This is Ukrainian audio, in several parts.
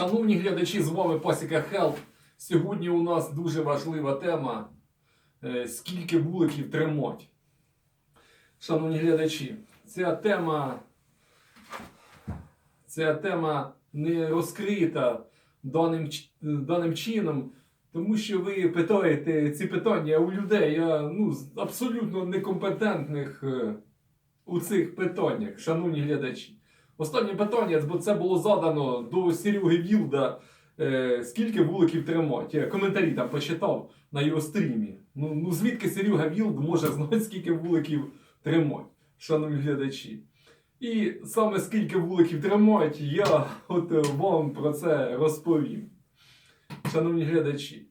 Шановні глядачі, з вами Пасіка Хелп. Сьогодні у нас дуже важлива тема. е, Скільки вуликів тримать. Шановні глядачі, ця тема, ця тема не розкрита даним, даним чином, тому що ви питаєте ці питання у людей, а, ну, абсолютно некомпетентних е, у цих питаннях, шановні глядачі. Останнє питання, бо це було задано до Сереги Вілда. Е, скільки вуликів тримать? Я коментарі там почитав на його стрімі. Ну, ну звідки Серега Вілд може знати, скільки вуликів тримать, шановні глядачі. І саме скільки вуликів тримать, я от вам про це розповім. Шановні глядачі.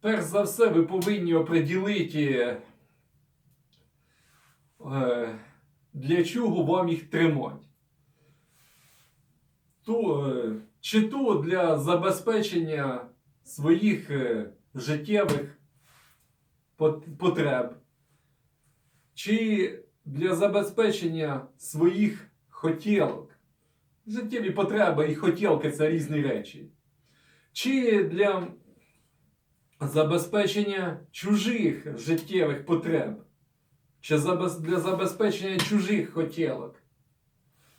Перш за все, ви повинні оприділити, е, для чого вам їх тримати то, е, чи то для забезпечення своїх е, життєвих потреб, чи для забезпечення своїх хотілок. Життєві потреби і хотілки це різні речі. Чи для забезпечення чужих життєвих потреб, чи для забезпечення чужих хотілок,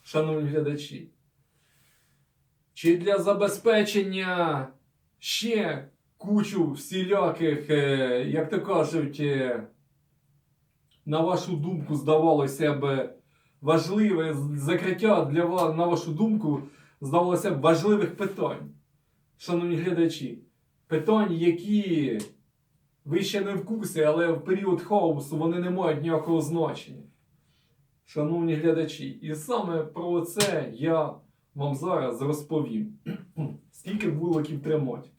шановні глядачі чи для забезпечення ще кучу всіляких, е, як то кажуть, е, на вашу думку, здавалося б, важливе закриття для вас, на вашу думку, здавалося б, важливих питань. Шановні глядачі, питань, які ви ще не в курсі, але в період хаосу вони не мають ніякого значення. Шановні глядачі, і саме про це я вам зараз розповім, скільки вуликів тримать.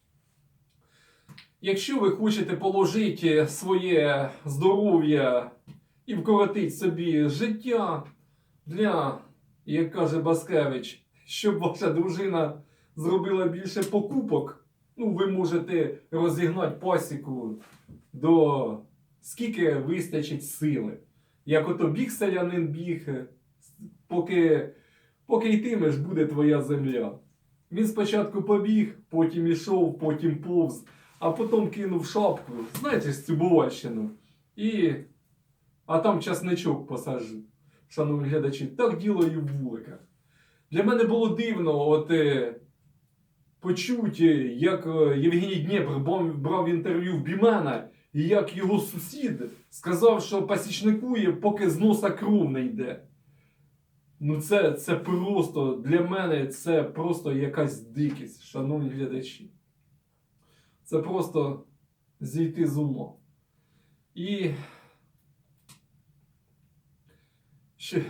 Якщо ви хочете положити своє здоров'я і вкоротити собі життя для, як каже Баскевич, щоб ваша дружина зробила більше покупок, ну, ви можете розігнати пасіку до скільки вистачить сили. Як ото біг селянин біг, поки Поки йтимеш, буде твоя земля. Він спочатку побіг, потім ішов, потім повз, а потім кинув шапку, знаєте ж цю бувальщину. І. А там часничок посажу. Шановні глядачі, так діло і в вуликах. Для мене було дивно, от е, почути, як е, Євгеній Дніпр брав інтерв'ю в Бімена, і як його сусід сказав, що пасічникує, поки з носа кров не йде. Ну, це, це просто для мене це просто якась дикість, шановні глядачі. Це просто зійти з ума. І. Ще...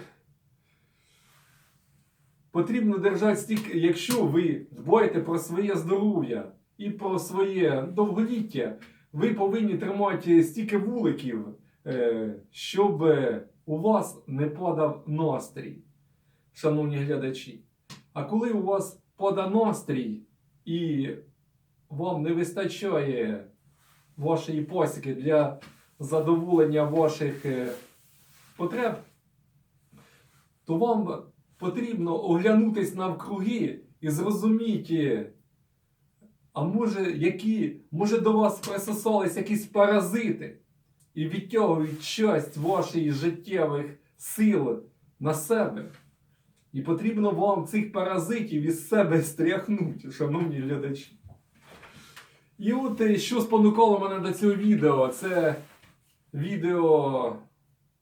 Потрібно держати стільки, якщо ви дбаєте про своє здоров'я і про своє довголіття, ви повинні тримати стільки вуликів, е, щоб у вас не падав настрій шановні глядачі. А коли у вас пода настрій і вам не вистачає вашої пасіки для задоволення ваших е, потреб, то вам потрібно оглянутись навкруги і зрозуміти, а може, які, може до вас присосались якісь паразити і відтягують часть ваших життєвих сил на себе. І потрібно вам цих паразитів із себе стряхнути, шановні глядачі. І от е, що спонукало мене до цього відео, це відео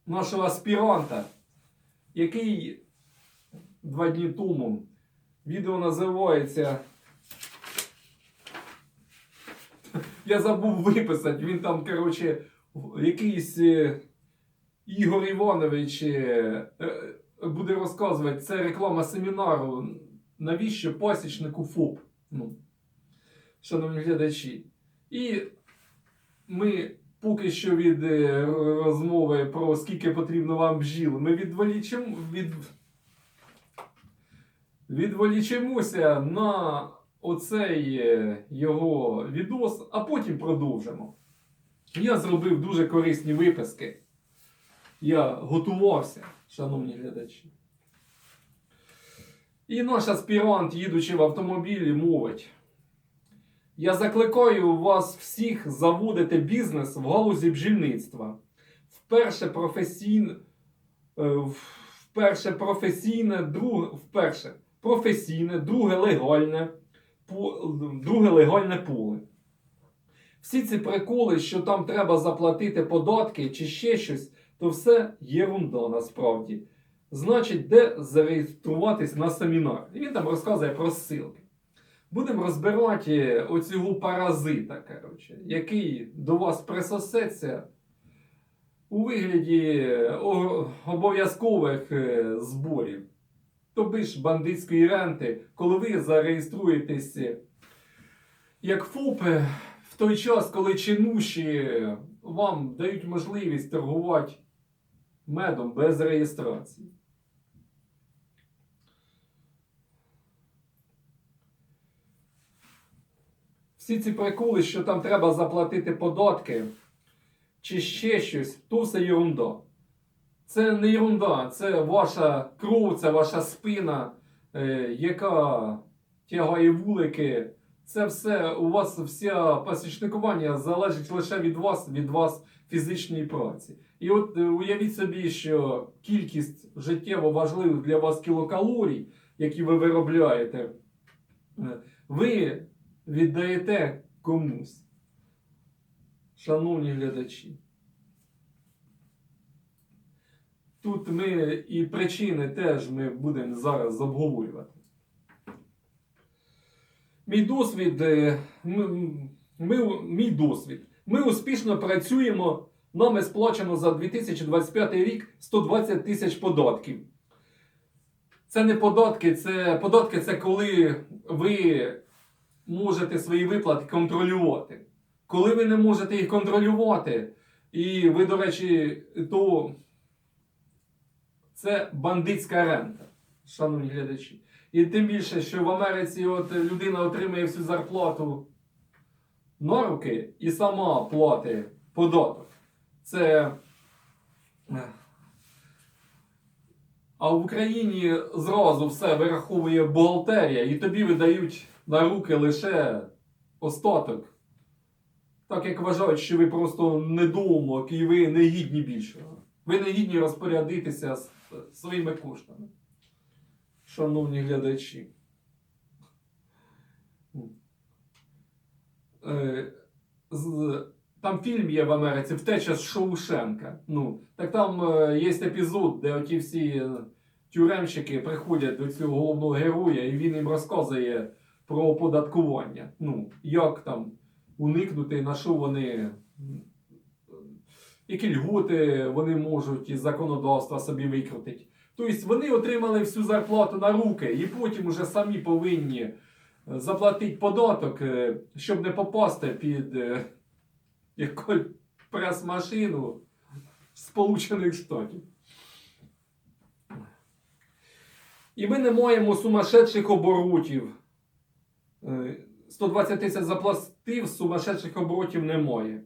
нашого аспіранта, який два дні тому відео називається. Я забув виписати, він там, коротше, якийсь е, Ігор Іванович. Буде розказувати, це реклама семінару. Навіщо пасічнику ФОП? Ну, шановні глядачі. І ми поки що від е, розмови про скільки потрібно вам бджіл, ми відволічемо, від... відволічемося на оцей е, його відос, а потім продовжимо. Я зробив дуже корисні виписки. Я готувався, шановні глядачі. І наш аспірант, їдучи в автомобілі, мовить. Я закликаю вас всіх заводити бізнес в галузі бджільництва. Вперше професійне, вперше професійне, друге, вперше професійне, друге легальне, друге легальне поле. Всі ці приколи, що там треба заплатити податки чи ще щось, то все єрунда насправді. Значить, де зареєструватись на семінар? І він там розказує про ссылки. Будемо розбирати оцього паразита, коротше, який до вас присосеться у вигляді обов'язкових е, зборів. Тобі ж бандитської ренти, коли ви зареєструєтесь як ФОПи в той час, коли чинуші вам дають можливість торгувати медом без реєстрації. Всі ці приколи, що там треба заплатити податки чи ще щось, то все ерунда. Це не ерунда, це ваша кров, це ваша спина, е, яка тягає вулики. Це все у вас вся пасічникування залежить лише від вас, від вас фізичної праці. І от е, уявіть собі, що кількість життєво важливих для вас кілокалорій, які ви виробляєте, е, ви віддаєте комусь. Шановні глядачі. Тут ми і причини теж ми будемо зараз обговорювати. Мій досвід, е, ми, ми, мій досвід. Ми успішно працюємо. Нами сплачено за 2025 рік 120 тисяч податків. Це не податки, це податки це коли ви можете свої виплати контролювати. Коли ви не можете їх контролювати, і ви, до речі, то це бандитська рента, шановні глядачі. І тим більше, що в Америці от людина отримує всю зарплату на руки і сама платить податок. Це. е, А в Україні зразу все вираховує бухгалтерія, і тобі видають на руки лише остаток. Так як вважають, що ви просто недоумок і ви не гідні більшого. Ви не гідні розпорядитися своїми коштами. Шановні глядачі. Е, з- Там фільм є в Америці Втеча з Шоушенка. Ну, так там е, є епізод, де оті всі е, тюремщики приходять до цього головного героя, і він їм розказує про оподаткування. Ну, як там уникнути, на що вони. Які льготи вони можуть із законодавства собі викрутити. Тобто вони отримали всю зарплату на руки і потім уже самі повинні е, заплатити податок, щоб не попасти під якусь прес-машину Сполучених Штатів. І ми не маємо сумасшедших оборотів. Е, 120 тисяч заплатив, сумасшедших оборотів немає.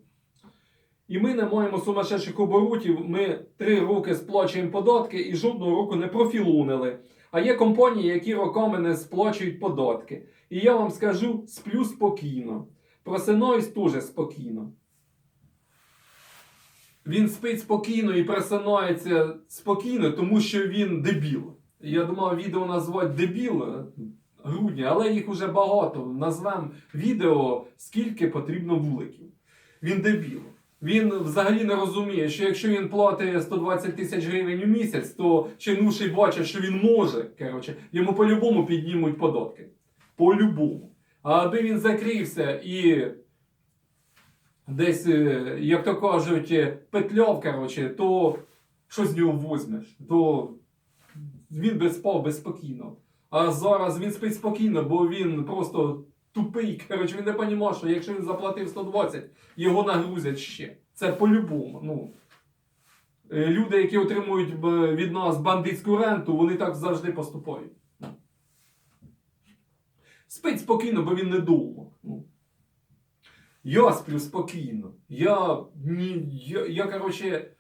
І ми не маємо сумасшедших оборотів. Ми три роки сплачуємо податки і жодного року не профілунили. А є компанії, які роками не сплачують податки. І я вам скажу, сплю спокійно. Просинаюсь теж спокійно. Він спить спокійно і просинається спокійно, тому що він дебіл. Я думав відео назвати дебіл е, грудня, але їх уже багато. Назвемо відео, скільки потрібно вуликів. Він дебіл. Він взагалі не розуміє, що якщо він платить 120 тисяч гривень у місяць, то чинуший бачить, що він може. Коротше, йому по-любому піднімуть податки. По-любому. А аби він закрився і десь, е, як то кажуть, е, петляв, коротше, то що з нього візьмеш? То він би спав безспокійно. А зараз він спить спокійно, бо він просто тупий. Коротше, він не розуміє, що якщо він заплатив 120, його нагрузять ще. Це по-любому. Ну. Е, Люди, які отримують від нас бандитську ренту, вони так завжди поступають. Ну. Спить спокійно, бо він не думав. Я сплю спокійно. Я, я, я, коротше,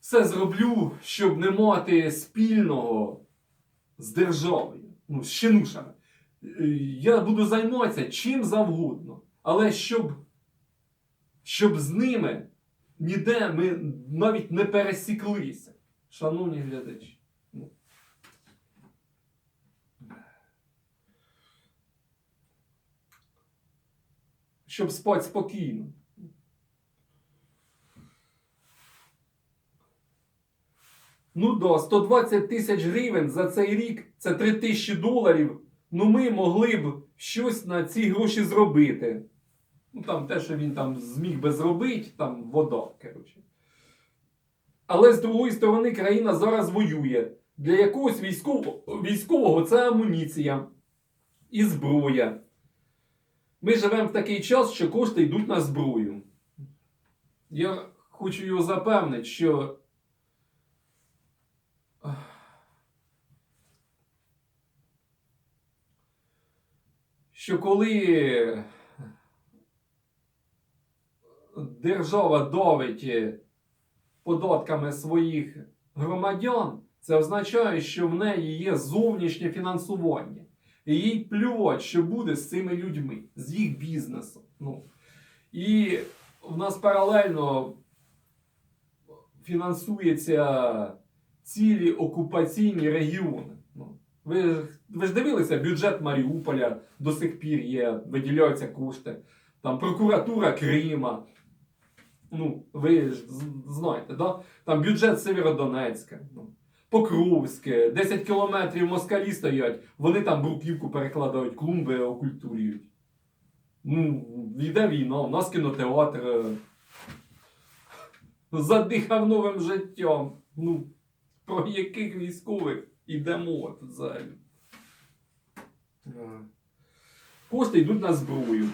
все зроблю, щоб не мати спільного з державою. ну, з чинушами. Е, Я буду займатися чим завгодно. Але щоб, щоб з ними ніде ми навіть не пересіклися. Шановні глядачі. Ну. Щоб спати спокійно. Ну да, 120 тисяч гривень за цей рік це 3 тисячі доларів. Ну ми могли б щось на ці гроші зробити. Ну там те, що він там зміг би зробити, там вода, коротше. Але з другої сторони, країна зараз воює. Для якогось військового, військового це амуніція і зброя. Ми живемо в такий час, що кошти йдуть на зброю. Я хочу його запевнити, що що коли держава давить податками своїх громадян, це означає, що в неї є зовнішнє фінансування. І їй плювать, що буде з цими людьми, з їх бізнесом. Ну. І в нас паралельно фінансується цілі окупаційні регіони. Ну, ви, ви ж дивилися, бюджет Маріуполя до сих пір є, виділяються кошти. Там прокуратура Крима. Ну, ви ж знаєте, да? там бюджет Северодонецька, ну, Покровське, 10 кілометрів москалі стоять, вони там бруківку перекладають, клумби окультурюють. Ну, йде війна, у нас кінотеатр е, задихав новим життям. Ну, про яких військових іде мова взагалі? Кошти йдуть на зброю.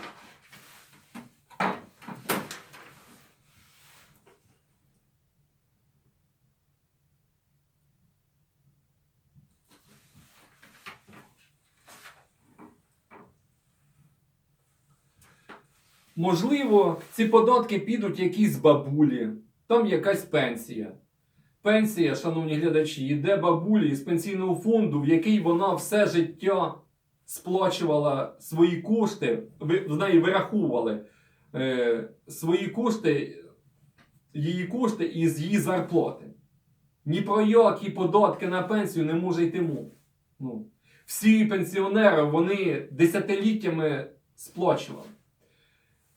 Можливо, ці податки підуть якісь бабулі, там якась пенсія. Пенсія, шановні глядачі, йде бабулі із пенсійного фонду, в який вона все життя сплачувала свої кошти, в неї вираховували е, свої кошти, її кошти із її зарплати. Ні про які податки на пенсію не може йти мова. Ну, всі пенсіонери вони десятиліттями сплачували.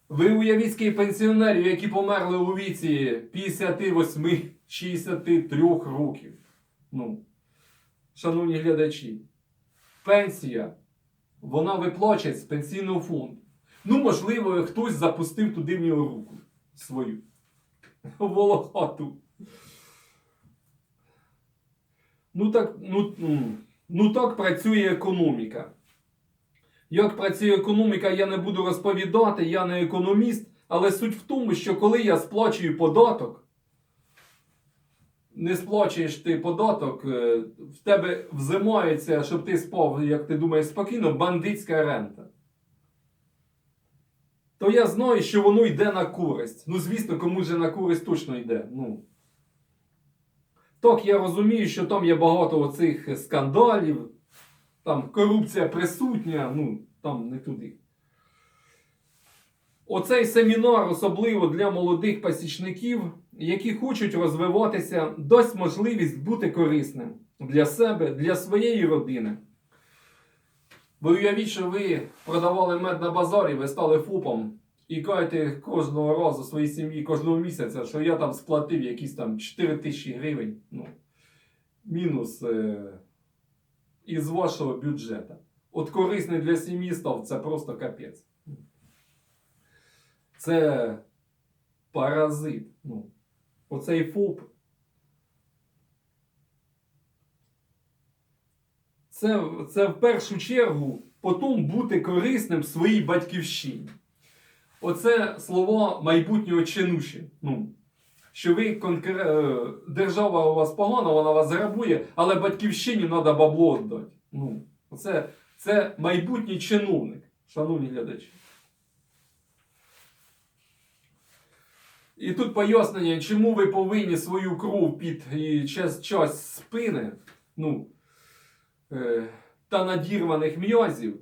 Ви уявіть пенсіонерів, які померли у віці 58-63 років. Ну, шановні глядачі, пенсія, вона виплачується з пенсійного фонду. Ну, можливо, хтось запустив туди в нього руку свою. Волохату. Ну так, ну, ну, ну так працює економіка. Як працює економіка, я не буду розповідати, я не економіст, але суть в тому, що коли я сплачую податок, не сплачуєш ти податок, е, в тебе взимається, щоб ти спав, як ти думаєш, спокійно, бандитська рента. То я знаю, що воно йде на користь. Ну, звісно, кому же на користь точно йде. Ну. Так, я розумію, що там є багато оцих скандалів, там корупція присутня, ну, там не туди. Оцей семінар, особливо для молодих пасічників, які хочуть розвиватися, дасть можливість бути корисним для себе, для своєї родини. Ви уявіть, що ви продавали мед на базарі, ви стали ФОПом і кажете кожного разу своїй сім'ї, кожного місяця, що я там сплатив якісь там 4 тисячі гривень. Ну, мінус е, із вашого бюджету. От корисний для сім'ї став це просто капець. Це паразит. Ну, оцей ФОП. Це, це в першу чергу потім бути корисним своїй батьківщині. Оце слово майбутнього чинуші. Ну, що ви конкре... е, держава у вас погана, вона вас грабує, але батьківщині треба бабло віддати. Ну, це, це майбутній чиновник, шановні глядачі. І тут пояснення, чому ви повинні свою кров під час, час спини. Ну, е, та надірваних м'язів.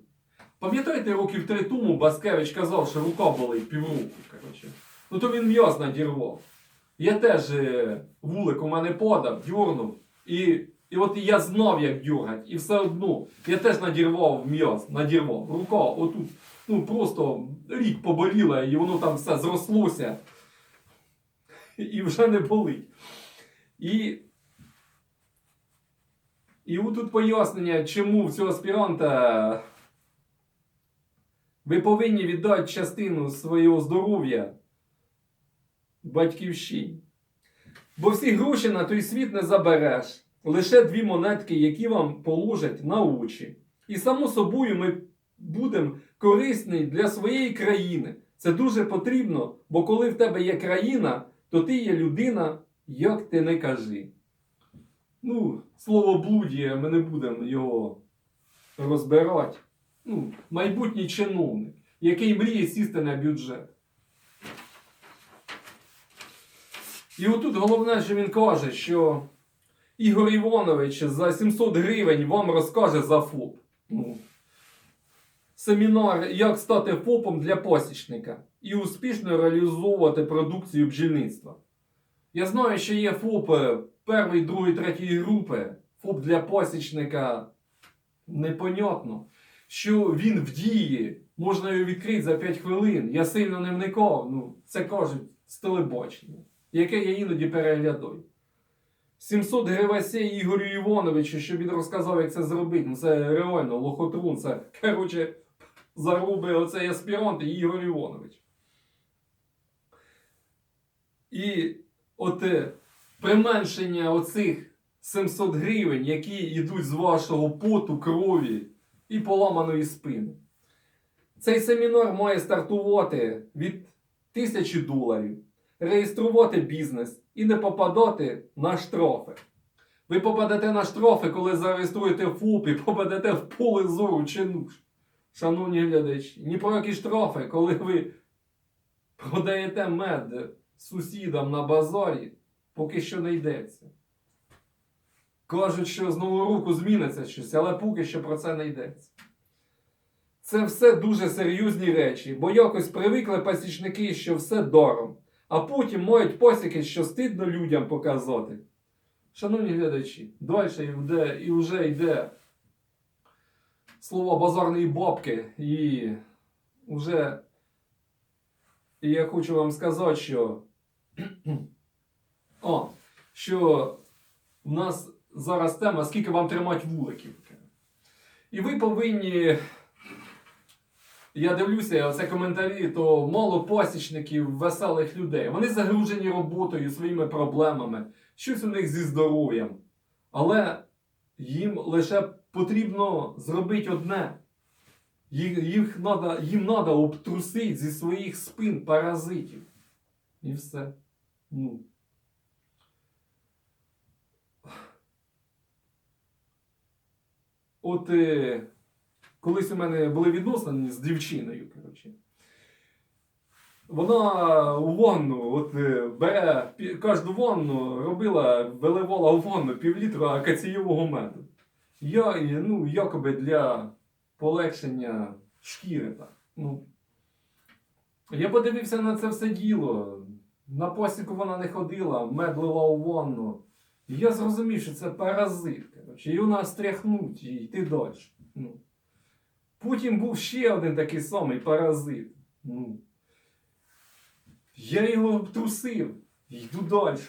Пам'ятаєте, років три тому Баскевич казав, що рука болить півроку. Коротше. Ну то він м'яз надірвав. Я теж е, вулик у мене подав, дюрнув. І, і от я знав, як дюргать. І все одно я теж надірвав м'яз, надірвав. Рука отут, ну просто рік поболіла, і воно там все зрослося. І вже не болить. І, і тут пояснення, чому в цього аспіранта ви повинні віддати частину свого здоров'я батьківщині. Бо всі гроші на той світ не забереш. Лише дві монетки, які вам положать на очі. І само собою ми будемо корисні для своєї країни. Це дуже потрібно, бо коли в тебе є країна, то ти є людина, як ти не кажи. Ну, слово блудіє, ми не будемо його розбирати. Ну, майбутній чиновник, який мріє сісти на бюджет. І отут головне, що він каже, що Ігор Іванович за 700 гривень вам розкаже за ФОП. Ну, семінар, як стати ФОПом для посічника і успішно реалізовувати продукцію бджільництва. Я знаю, що є ФОПи першої, другої, третьої групи. ФОП для посічника непонятно. Що він в дії, можна його відкрити за 5 хвилин. Я сильно не вникав, ну, це кажуть з телебачення, яке я іноді переглядаю. 700 гривасей Ігорю Івановичу, щоб він розказав, як це зробити. Ну це реально лохотрун, це, коротше, заруби оцей аспірант і Ігор Іванович. І от е, применшення оцих 700 гривень, які йдуть з вашого поту, крові і поламаної спини. Цей семінар має стартувати від 1000 доларів, реєструвати бізнес і не попадати на штрафи. Ви попадете на штрафи, коли зареєструєте ФОП і попадете в поле зору чи нуж. Шановні глядачі, ні про які штрафи, коли ви продаєте мед сусідам на базарі, поки що не йдеться. Кажуть, що з нового року зміниться щось, але поки що про це не йдеться. Це все дуже серйозні речі, бо якось привикли пасічники, що все даром, а потім мають посіки, що стидно людям показати. Шановні глядачі, далі йде і вже йде слово базарної бабки, і вже і я хочу вам сказати, що, О, що в нас зараз тема, скільки вам тримати вуликів. І ви повинні. Я дивлюся, оце коментарі, то мало пасічників, веселих людей. Вони загружені роботою, своїми проблемами, щось у них зі здоров'ям. Але їм лише потрібно зробити одне. Їх, надо, їм треба обтрусити зі своїх спин паразитів. І все. Ну. От е, колись у мене були відносини з дівчиною, коротше. Вона у ванну, от е, бере кожну ванну, робила, виливала у ванну півлітра акаційового меду. Я, ну, якоби для полегшення шкіри. Так. Ну. Я подивився на це все діло. На посіку вона не ходила, мед лила у ванну. Я зрозумів, що це паразит. Коротше, і вона стряхнуть і йти далі. Ну. Потім був ще один такий самий паразит. Ну. Я його обтрусив йду далі.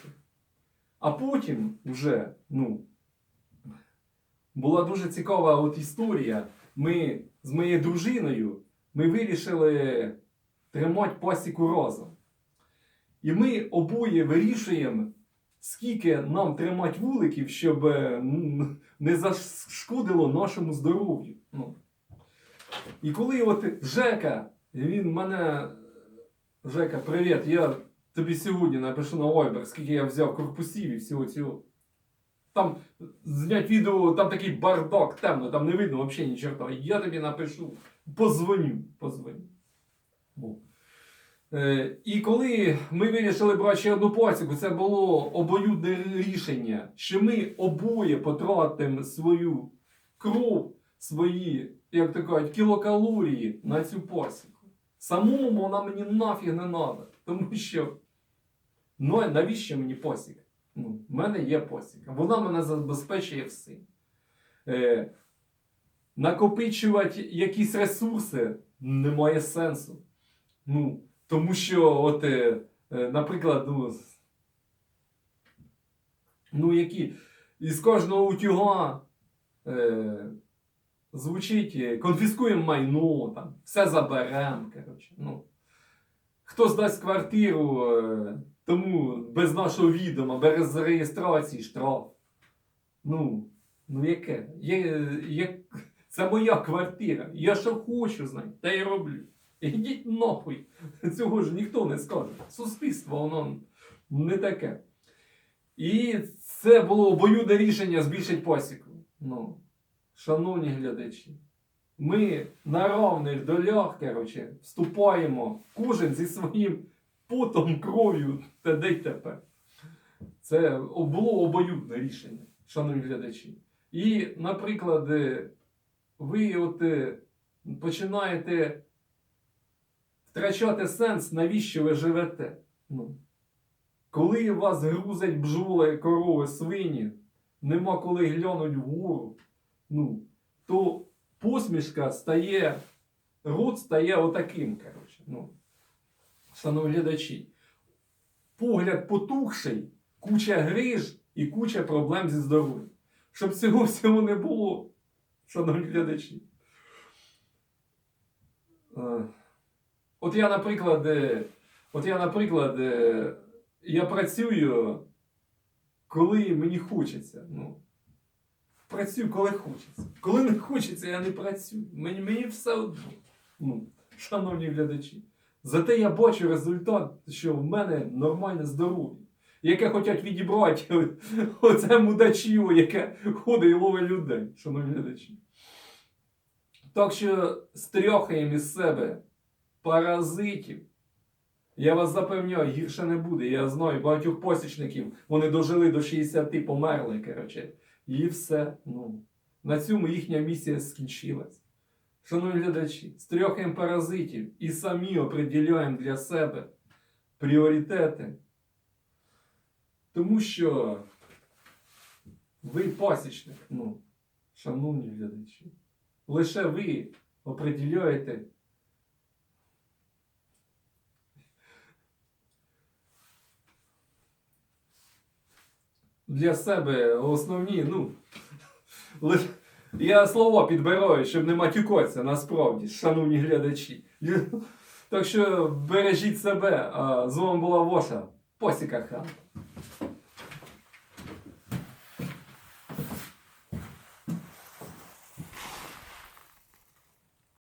А потім вже, ну, була дуже цікава от історія. Ми з моєю дружиною ми вирішили тримати пасіку разом. І ми обоє вирішуємо, скільки нам тримати вуликів, щоб е, не зашкодило нашому здоров'ю. Ну. І коли от Жека, він мене. Жека, привіт, я тобі сьогодні напишу на Viber, скільки я взяв корпусів і всього цього. Там знять відео, там такий бардак, темно, там не видно взагалі ні нічого. Я тобі напишу, позвоню, позвоню. О. Е, і коли ми вирішили брати ще одну пасіку, це було обоюдне рішення, що ми обоє потратимо свою кров, свої, як то кажуть, кілокалорії на цю посіку. Самому вона мені нафіг не треба. Тому що ну, навіщо мені посік? Ну, в мене є посіка. Вона мене забезпечує всім. Е, накопичувати якісь ресурси немає сенсу. Ну, тому що, от, е, е, наприклад, ну, ну, які із кожного утюга е, звучить е, конфіскуємо майно, там, все заберемо. Коротше, ну. Хто здасть квартиру, е, тому без нашого відома, без реєстрації штраф. Ну, ну яке? Є, є, це моя квартира. Я що хочу знати, те й роблю. Ідіть нахуй. Цього ж ніхто не скаже. Суспільство воно не таке. І це було обоюдне рішення збільшити посіку. Ну, шановні глядачі, ми на равних долях, коротше, вступаємо кожен зі своїм потом, кров'ю та й тепер. Це було обоюдне рішення, шановні глядачі. І, наприклад, е, ви от е, починаєте втрачати сенс, навіщо ви живете. Ну, коли вас грузять бджоли, корови, свині, нема коли глянуть вгору, ну, то посмішка стає, рот стає отаким, коротше. Ну, шановні глядачі. Погляд потухший, куча гриж і куча проблем зі здоров'ям. Щоб цього всього не було, шановні глядачі. Е, От я, наприклад, е, от я, наприклад, е, я працюю, коли мені хочеться. Ну, працюю, коли хочеться. Коли не хочеться, я не працюю. Мені, мені все одно. Ну, шановні глядачі. Зате я бачу результат, що в мене нормальне здоров'я, яке хочуть відібрати оце мудачіо, яке ходить і ловить людей, шановні глядачі. Так що стрьохаємо із себе паразитів. Я вас запевняю, гірше не буде. Я знаю багатьох посічників, вони дожили до 60, померли, коротше. І все. Ну, на цьому їхня місія скінчилась. Шановні глядачі, стрьохаємо паразитів і самі определяємо для себе пріоритети. Тому що ви пасічник, ну, шановні глядачі. Лише ви определяєте для себе основні, ну. Я слова підбираю, щоб не матюкатися насправді, шановні глядачі. Так що бережіть себе, з вами була ваша Посіка Хан.